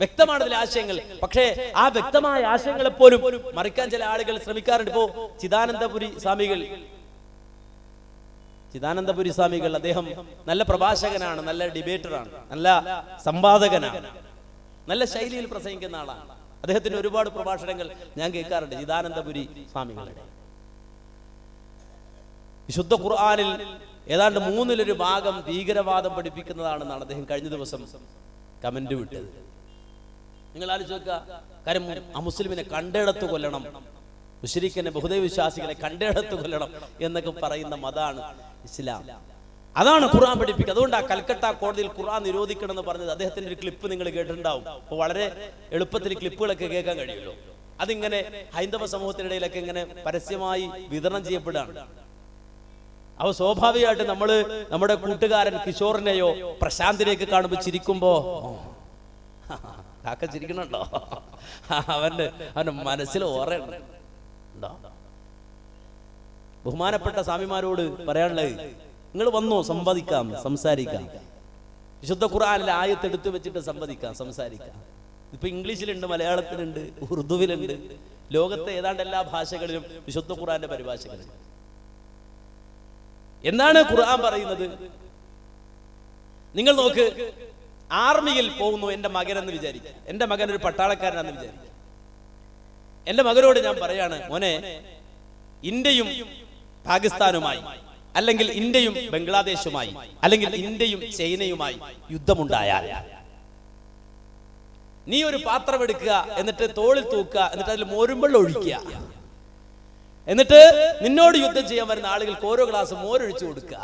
വ്യക്തമാണ് ഇതിലെ ആശയങ്ങൾ. പക്ഷേ ആ വ്യക്തമായ ആശയങ്ങളെ പോലും മറിക്കാൻ ചില ആളുകൾ ശ്രമിക്കാറുണ്ട്. ഇപ്പോ ചിദാനന്ദപുരി സ്വാമികൾ. ചിദാനന്ദപുരി സ്വാമികൾ അദ്ദേഹം നല്ല പ്രഭാഷകനാണ് നല്ല ഡിബേറ്ററാണ് നല്ല സംവാദകനാണ് നല്ല ശൈലിയിൽ പ്രസംഗിക്കുന്ന ആളാണ്. അദ്ദേഹത്തിന് ഒരുപാട് പ്രഭാഷണങ്ങൾ ഞാൻ കേൾക്കാറുണ്ട് ചിദാനന്ദപുരി സ്വാമികളുടെ. വിശുദ്ധ ഖുർആാനിൽ ഏതാണ്ട് മൂന്നിലൊരു ഭാഗം ഭീകരവാദം പഠിപ്പിക്കുന്നതാണെന്നാണ് അദ്ദേഹം കഴിഞ്ഞ ദിവസം കമന്റ് വിട്ടത്. നിങ്ങൾ ആലോചിച്ച് നോക്കുക. കാര്യം ആ മുസ്ലിമിനെ കണ്ടിടത്ത് കൊല്ലണം. മുഷരിക്കനെ ബഹുദൈവ വിശ്വാസികളെ കണ്ടിടത്ത് കൊല്ലണം എന്നൊക്കെ പറയുന്ന മതാണ് ഇസ്ലാം. അതാണ് ഖുർആൻ പഠിപ്പിക്കുക. അതുകൊണ്ട് ആ കൽക്കട്ട കോടതിയിൽ ഖുർആൻ നിരോധിക്കണം എന്ന് പറഞ്ഞത് അദ്ദേഹത്തിന്റെ ഒരു ക്ലിപ്പ് നിങ്ങൾ കേട്ടിട്ടുണ്ടാവും. അപ്പോൾ വളരെ എളുപ്പത്തിൽ ക്ലിപ്പുകളൊക്കെ കേൾക്കാൻ കഴിയുമല്ലോ അതിങ്ങനെ ഹൈന്ദവ സമൂഹത്തിനിടയിലൊക്കെ ഇങ്ങനെ പരസ്യമായി വിതരണം ചെയ്യപ്പെടുകയാണ്. അവ സ്വാഭാവികമായിട്ട് നമ്മൾ നമ്മുടെ കൂട്ടുകാരൻ കിഷോറിനെയോ പ്രശാന്തിനെയൊക്കെ കാണുമ്പോൾ ചിരിക്കുമ്പോ "ഓ, കാക്ക ചിരിക്കണുണ്ടോ അവന്റെ അവന്റെ മനസ്സിൽ ഓറ ബഹുമാനപ്പെട്ട സ്വാമിമാരോട് പറയാനുള്ളത് നിങ്ങൾ വന്നു സംവദിക്കാം സംസാരിക്കാം. വിശുദ്ധ ഖുറാനിൽ ആയത്ത് എടുത്തു വെച്ചിട്ട് സംവദിക്കാം സംസാരിക്കാം. ഇപ്പൊ ഇംഗ്ലീഷിലുണ്ട് മലയാളത്തിലുണ്ട് ഉറുദുവിലുണ്ട്. ലോകത്തെ ഏതാണ്ട് എല്ലാ ഭാഷകളിലും വിശുദ്ധ ഖുർആന്റെ പരിഭാഷകളുണ്ട്. എന്താണ് ഖുർആൻ പറയുന്നത്? നിങ്ങൾ നോക്ക് ആർമിയിൽ പോകുന്നു എന്റെ മകനെന്ന് വിചാരിക്കുക എന്റെ മകൻ ഒരു പട്ടാളക്കാരനാണെന്ന് വിചാരിക്കുക എന്റെ മകനോട് ഞാൻ പറയാണ് മോനെ ഇന്ത്യയും പാകിസ്ഥാനുമായി അല്ലെങ്കിൽ ഇന്ത്യയും ബംഗ്ലാദേശുമായി അല്ലെങ്കിൽ ഇന്ത്യയും ചൈനയുമായി യുദ്ധമുണ്ടായാൽ നീ ഒരു പാത്രം എടുക്കുക എന്നിട്ട് തോളിൽ തൂക്കുക എന്നിട്ട് അതിൽ മോരുമ്പെള്ളം ഒഴിക്കുക. എന്നിട്ട് നിന്നോട് യുദ്ധം ചെയ്യാൻ വരുന്ന ആളുകൾക്ക് ഓരോ ഗ്ലാസ് മോരൊഴിച്ചു കൊടുക്കുക.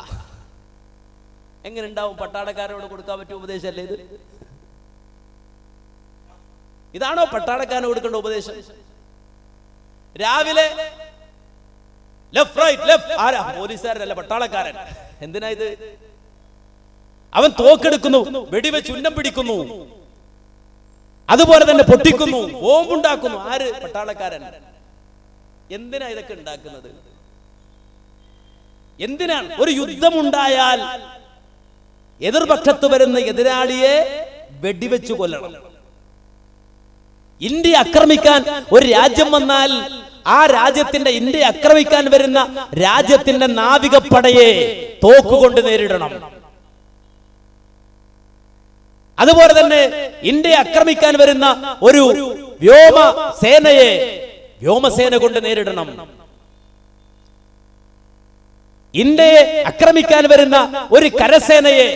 എങ്ങനെ ഉണ്ടാവും പട്ടാളക്കാരോട് കൊടുക്കാൻ പറ്റിയ ഉപദേശമല്ലേ ഇത്? ഇതാണോ പട്ടാളക്കാരന് കൊടുക്കേണ്ട ഉപദേശം? രാവിലെ ലെഫ്റ്റ് റൈറ്റ് ലെഫ്റ്റ് ആരാ? പോലീസുകാരനല്ല പട്ടാളക്കാരൻ. എന്തിനാ ഇത്? അവൻ തോക്കെടുക്കുന്നു വെടിവെച്ച് ഉന്നം പിടിക്കുന്നു. അതുപോലെ തന്നെ പൊട്ടിക്കുന്നു ബോംബുണ്ടാക്കുന്നു. ആര്? പട്ടാളക്കാരൻ. എന്തിനാ ഇതൊക്കെ ഉണ്ടാക്കുന്നത്? എന്തിനാണ്? ഒരു യുദ്ധമുണ്ടായാൽ എതിർപക്ഷത്ത് വരുന്ന എതിരാളിയെ വെടിവെച്ചു കൊല്ലണം. ഇന്ത്യ ആക്രമിക്കാൻ ഒരു രാജ്യം വന്നാൽ ആ രാജ്യത്തിന്റെ ഇന്ത്യ ആക്രമിക്കാൻ വരുന്ന രാജ്യത്തിന്റെ നാവികപ്പടയെ തോക്കുകൊണ്ട് നേരിടണം. അതുപോലെ തന്നെ ഇന്ത്യ ആക്രമിക്കാൻ വരുന്ന ഒരു വ്യോമ സേനയെ വ്യോമസേന കൊണ്ട് നേരിടണം. ഇന്ത്യയെ ആക്രമിക്കാൻ വരുന്ന ഒരു കരസേനയെ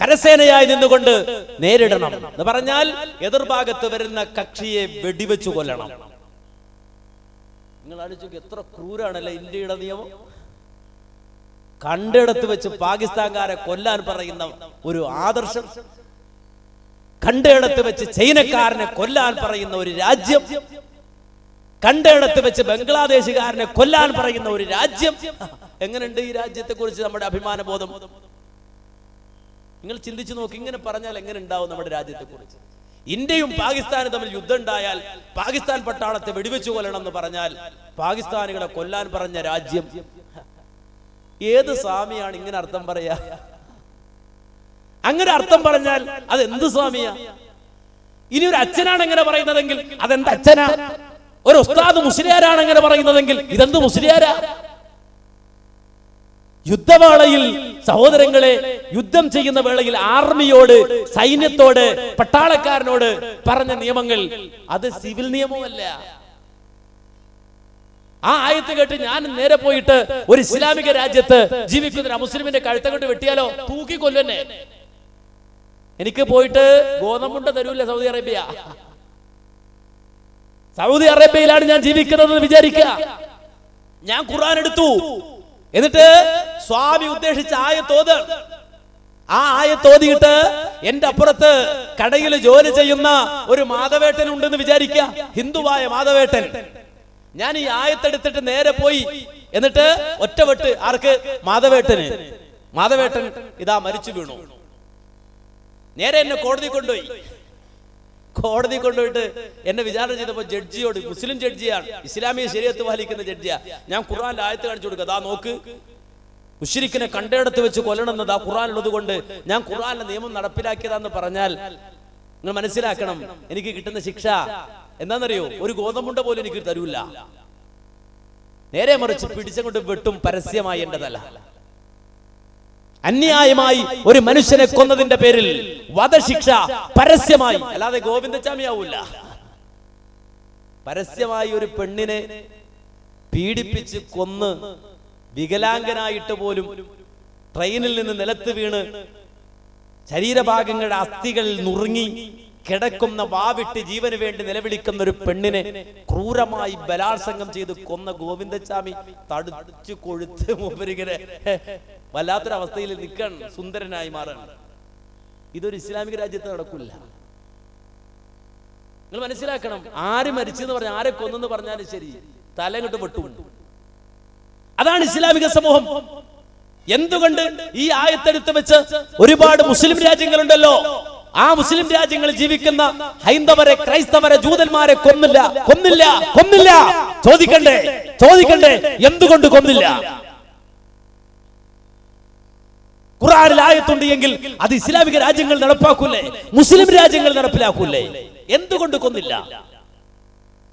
കരസേനയായി നിന്നുകൊണ്ട് നേരിടണം എന്ന് പറഞ്ഞാൽ എതിർഭാഗത്ത് വരുന്ന കക്ഷിയെ വെടിവെച്ചു കൊല്ലണം. നിങ്ങൾ ആലോചിച്ചു എത്ര ക്രൂരാണല്ലേ ഇന്ത്യയുടെ നിയമം? കണ്ടിടത്ത് വെച്ച് പാകിസ്ഥാൻകാരെ കൊല്ലാൻ പറയുന്ന ഒരു ആദർശം. കണ്ടിടത്ത് വെച്ച് ചൈനക്കാരനെ കൊല്ലാൻ പറയുന്ന ഒരു രാജ്യം. കണ്ടിടത്ത് വെച്ച് ബംഗ്ലാദേശുകാരനെ കൊല്ലാൻ പറയുന്ന ഒരു രാജ്യം. എങ്ങനെയുണ്ട് ഈ രാജ്യത്തെ കുറിച്ച് നമ്മുടെ അഭിമാന ബോധം നിങ്ങൾ ചിന്തിച്ചു നോക്കി ഇങ്ങനെ പറഞ്ഞാൽ എങ്ങനെ ഉണ്ടാവും നമ്മുടെ രാജ്യത്തെ കുറിച്ച് ഇന്ത്യയും പാകിസ്ഥാനും തമ്മിൽ യുദ്ധം ഉണ്ടായാൽ പാകിസ്ഥാൻ പട്ടാളത്തെ വെടിവെച്ചു കൊല്ലണം എന്ന് പറഞ്ഞാൽ പാകിസ്ഥാനികളെ കൊല്ലാൻ പറഞ്ഞ രാജ്യം. ഏത് സ്വാമിയാണ് ഇങ്ങനെ അർത്ഥം പറയാ? അങ്ങനെ അർത്ഥം പറഞ്ഞാൽ അത് എന്ത് സ്വാമിയാ? ഇനി ഒരു അച്ഛനാണ് എങ്ങനെ പറയുന്നതെങ്കിൽ അതെന്ത് അച്ഛനാ? ഒരു ഉസ്താദ് മുസ്ലിയാരാണ് എങ്ങനെ പറയുന്നതെങ്കിൽ ഇതെന്ത് മുസ്ലിയാരാ? യുദ്ധവേളയിൽ സഹോദരങ്ങളെ യുദ്ധം ചെയ്യുന്ന വേളയിൽ ആർമിയോട് സൈന്യത്തോട് പട്ടാളക്കാരനോട് പറഞ്ഞ നിയമങ്ങൾ അത് സിവിൽ നിയമമല്ല. ആ ആയത്ത് കേട്ട് ഞാൻ നേരെ പോയിട്ട് ഒരു ഇസ്ലാമിക രാജ്യത്ത് ജീവിക്കുന്ന മുസ്ലിമിന്റെ കഴുത്ത കൊണ്ട് വെട്ടിയാലോ? തൂക്കിക്കൊല്ലുന്നെ എനിക്ക് പോയിട്ട് ഗോതമ്പുണ്ട തരൂല്ല സൗദി അറേബ്യ. സൗദി അറേബ്യയിലാണ് ഞാൻ ജീവിക്കുന്നത് വിചാരിക്കുക. ഞാൻ ഖുർആൻ എടുത്തു. എന്നിട്ട് സ്വാമി ഉദ്ദേശിച്ച ആയത്തോത്. ആ ആയത്തോതിയിട്ട് എന്റെ അപ്പുറത്ത് കടയിൽ ജോലി ചെയ്യുന്ന ഒരു മാധവേട്ടൻ ഉണ്ടെന്ന് വിചാരിക്കുക. ഹിന്ദുവായ മാധവേട്ടൻ. ഞാൻ ഈ ആയത്തെടുത്തിട്ട് നേരെ പോയി. എന്നിട്ട് ഒറ്റവെട്ട് ആർക്ക്? മാധവേട്ടന്. മാധവേട്ടൻ ഇതാ മരിച്ചു വീണു. നേരെ എന്നെ കോടതി കൊണ്ടുപോയി. കോടതി കൊണ്ടുപോയിട്ട് എന്നെ വിചാരണ ചെയ്തപ്പോൾ ജഡ്ജിയോട് മുസ്ലിം ജഡ്ജിയാണ് ഇസ്ലാമിക ശരീരത്ത് പാലിക്കുന്ന ജഡ്ജിയാ. ഞാൻ ഖുർആന്റെ ആയത്ത് കാണിച്ചു കൊടുക്കുക. അതാ നോക്ക്. മുഷിരിക്കിനെ കണ്ടയിടത്ത് വെച്ച് കൊല്ലണമെന്നത് ആ ഖുർആാനുള്ളത് കൊണ്ട് ഞാൻ ഖുർആാനിലെ നിയമം നടപ്പിലാക്കിയതാന്ന് പറഞ്ഞാൽ നിങ്ങൾ മനസ്സിലാക്കണം എനിക്ക് കിട്ടുന്ന ശിക്ഷ എന്താണെന്നറിയോ? ഒരു ഗോതമ്പുണ്ട പോലും എനിക്ക് തരൂല. നേരെ മറിച്ച് പിടിച്ചുകൊണ്ട് വെട്ടും പരസ്യമായി എന്റെ തല അന്യായമായി ഒരു മനുഷ്യനെ കൊന്നതിന്റെ പേരിൽ വധശിക്ഷ പരസ്യമായി. അല്ലാതെ ഗോവിന്ദച്ചാമിയാവൂല പരസ്യമായി ഒരു പെണ്ണിനെ പീഡിപ്പിച്ച് കൊന്ന് വികലാംഗനായിട്ട് പോലും ട്രെയിനിൽ നിന്ന് നിലത്ത് വീണ് ശരീരഭാഗങ്ങളുടെ അസ്ഥികൾ നുറുങ്ങി കിടക്കുന്ന വാവിട്ട് ജീവന് വേണ്ടി നിലവിളിക്കുന്ന ഒരു പെണ്ണിനെ ക്രൂരമായി ബലാത്സംഗം ചെയ്ത് കൊന്ന ഗോവിന്ദച്ചാമി തടുച്ചു കൊഴുത്ത് മൂപ്പരിങ്ങനെ വല്ലാത്തൊരവസ്ഥയിൽ നിൽക്കാൻ സുന്ദരനായി മാറാണ്. ഇതൊരു ഇസ്ലാമിക രാജ്യത്ത് നടക്കില്ല. നിങ്ങൾ മനസ്സിലാക്കണം ആര് മരിച്ചു എന്ന് പറഞ്ഞാൽ ആരെ കൊന്നെന്ന് പറഞ്ഞാലും ശരി. തലങ്ങോട്ട് വെട്ടുമുണ്ട് അതാണ് ഇസ്ലാമിക സമൂഹം. എന്തുകൊണ്ട് ഈ ആയത്തെടുത്ത് വെച്ച് ഒരുപാട് മുസ്ലിം രാജ്യങ്ങളുണ്ടല്ലോ? ആ മുസ്ലിം രാജ്യങ്ങളിൽ ജീവിക്കുന്ന ഹൈന്ദവരെ ക്രൈസ്തവരെ ജൂതന്മാരെ കൊന്നില്ല. കൊന്നില്ല. കൊന്നില്ല. ചോദിക്കണ്ടേ? ചോദിക്കണ്ടേ? എന്തുകൊണ്ട് കൊന്നില്ല? ഖുറാനിൽ ആയത്തുണ്ട് എങ്കിൽ അത് ഇസ്ലാമിക രാജ്യങ്ങൾ നടപ്പാക്കൂലേ? മുസ്ലിം രാജ്യങ്ങൾ നടപ്പിലാക്കൂലേ? എന്തുകൊണ്ട് കൊന്നില്ല?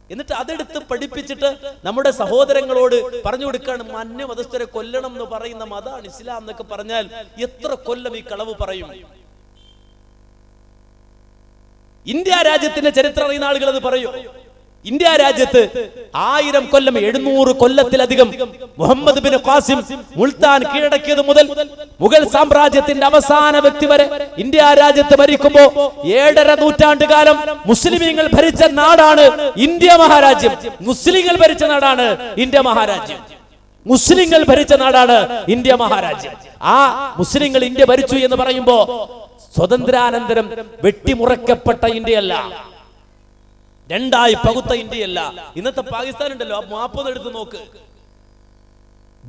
എന്നിട്ട് അതെടുത്ത് പഠിപ്പിച്ചിട്ട് നമ്മുടെ സഹോദരങ്ങളോട് പറഞ്ഞു കൊടുക്കാണ് മന്യ മതസ്ഥരെ കൊല്ലണം എന്ന് പറയുന്ന മതാണ് ഇസ്ലാം എന്നൊക്കെ പറഞ്ഞാൽ എത്ര കൊല്ലം ഈ കളവ് പറയും? ഇന്ത്യ രാജ്യത്തിന്റെ ചരിത്രം അറിയുന്ന ആളുകൾ അത് പറയൂ. ഇന്ത്യ രാജ്യത്ത് ആയിരം കൊല്ലം എഴുന്നൂറ് കൊല്ലത്തിലധികം മുഹമ്മദ് ബിൻ ഖാസിം മുൾത്താൻ കീഴടക്കിയത് മുതൽ മുഗൾ സാമ്രാജ്യത്തിന്റെ അവസാന വ്യക്തി വരെ ഇന്ത്യ രാജ്യത്ത് ഭരിക്കുമ്പോ ഏഴര നൂറ്റാണ്ട് കാലം മുസ്ലിമീങ്ങൾ ഭരിച്ച നാടാണ് ഇന്ത്യ മഹാരാജ്യം. മുസ്ലിങ്ങൾ ഭരിച്ച നാടാണ് ഇന്ത്യ മഹാരാജ്യം. മുസ്ലിങ്ങൾ ഭരിച്ച നാടാണ് ഇന്ത്യ മഹാരാജ്യം. ആ മുസ്ലിങ്ങൾ ഇന്ത്യ ഭരിച്ചു എന്ന് പറയുമ്പോ സ്വതന്ത്രാനന്തരം വെട്ടിമുറക്കപ്പെട്ട ഇന്ത്യയല്ല. രണ്ടായി പകുത്ത ഇന്ത്യയല്ല. ഇന്നത്തെ പാകിസ്ഥാൻ ഉണ്ടല്ലോ ആ മാപ്പൊന്ന് എടുത്ത് നോക്ക്.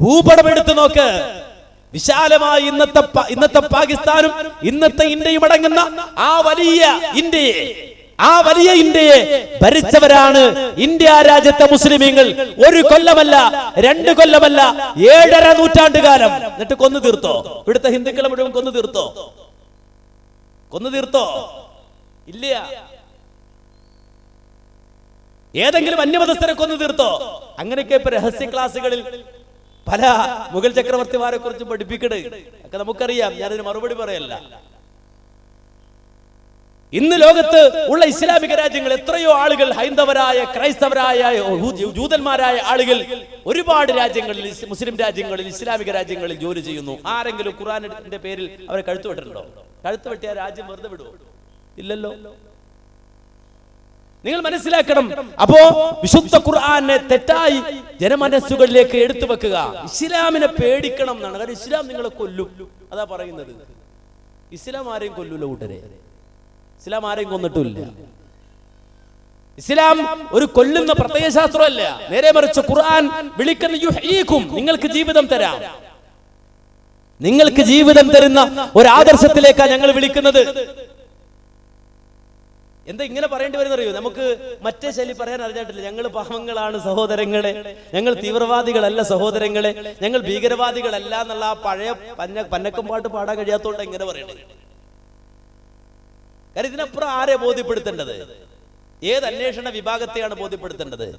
ഭൂപടം എടുത്ത് നോക്ക്. വിശാലമായി ഇന്നത്തെ ഇന്നത്തെ പാകിസ്ഥാനും ഇന്നത്തെ ഇന്ത്യയും അടങ്ങുന്ന ആ വലിയ ഇന്ത്യയെ ആ വലിയ ഇന്ത്യയെ ഭരിച്ചവരാണ് ഇന്ത്യ രാജ്യത്തെ മുസ്ലിമീങ്ങൾ. ഒരു കൊല്ലമല്ല രണ്ട് കൊല്ലമല്ല ഏഴര നൂറ്റാണ്ട് കാലം. എന്നിട്ട് കൊന്നു തീർത്തോ? ഇവിടുത്തെ ഹിന്ദുക്കളെ മുഴുവൻ കൊന്നു തീർത്തോ? കൊന്നു തീർത്തോ? ഇല്ല. ഏതെങ്കിലും അന്യമതസ്ഥരെ കൊന്നു തീർത്തോ? അങ്ങനെയൊക്കെ ഇപ്പൊ രഹസ്യ ക്ലാസ്സുകളിൽ പല മുഗൾ ചക്രവർത്തിമാരെ കുറിച്ച് പഠിപ്പിക്കണേ. ഒക്കെ നമുക്കറിയാം. ഞാനൊരു മറുപടി പറയല്ല. ഇന്ന് ലോകത്ത് ഉള്ള ഇസ്ലാമിക രാജ്യങ്ങൾ എത്രയോ ആളുകൾ ഹൈന്ദവരായ ക്രൈസ്തവരായ ജൂതന്മാരായ ആളുകൾ ഒരുപാട് രാജ്യങ്ങളിൽ മുസ്ലിം രാജ്യങ്ങളിൽ ഇസ്ലാമിക രാജ്യങ്ങളിൽ ജോലി ചെയ്യുന്നു. ആരെങ്കിലും ഖുറാനിന്റെ പേരിൽ അവരെ കഴുത്തു വെട്ടിട്ടുണ്ടോ? കഴുത്തു വെട്ടിയ രാജ്യം വെറുതെ വിടുവോ? ഇല്ലല്ലോ. നിങ്ങൾ മനസ്സിലാക്കണം. അപ്പോ വിശുദ്ധ ഖുർആാനെ തെറ്റായി ജനമനസ്സുകളിലേക്ക് എടുത്തു വെക്കുക. ഇസ്ലാമിനെ പേടിക്കണം എന്നാണ്. കാരണം ഇസ്ലാം നിങ്ങളെ കൊല്ലും. അതാ പറയുന്നത്. ഇസ്ലാം ആരെയും കൊല്ലൂല കൂട്ടരെ. ഇസ്ലാം ആരെയും കൊന്നിട്ടില്ല. ഇസ്ലാം ഒരു കൊല്ലുന്ന പ്രത്യയശാസ്ത്രമല്ല. നേരെ മറിച്ച് ഖുർആൻ വിളിക്കുന്ന യുഹീക്കും നിങ്ങൾക്ക് ജീവിതം തരാം. നിങ്ങൾക്ക് ജീവിതം തരുന്ന ഒരു ആദർശത്തിലേക്കാണ് ഞങ്ങൾ വിളിക്കുന്നത്. എന്താ ഇങ്ങനെ പറയേണ്ടി വരുന്നറിയോ? നമുക്ക് മറ്റേ ശൈലി പറയാൻ അറിഞ്ഞിട്ടില്ല. ഞങ്ങൾ പാവങ്ങളാണ് സഹോദരങ്ങളെ. ഞങ്ങൾ തീവ്രവാദികളല്ല സഹോദരങ്ങളെ. ഞങ്ങൾ ഭീകരവാദികളല്ല എന്നുള്ള ആ പഴയ പന്ന പന്നക്കം പാട്ട് പാടാൻ കഴിയാത്തോണ്ട് ഇങ്ങനെ പറയണേ കാരണം ഇതിനപ്പുറം ആരെ ബോധ്യപ്പെടുത്തേണ്ടത്? ഏത് അന്വേഷണ വിഭാഗത്തെയാണ് ബോധ്യപ്പെടുത്തേണ്ടത്?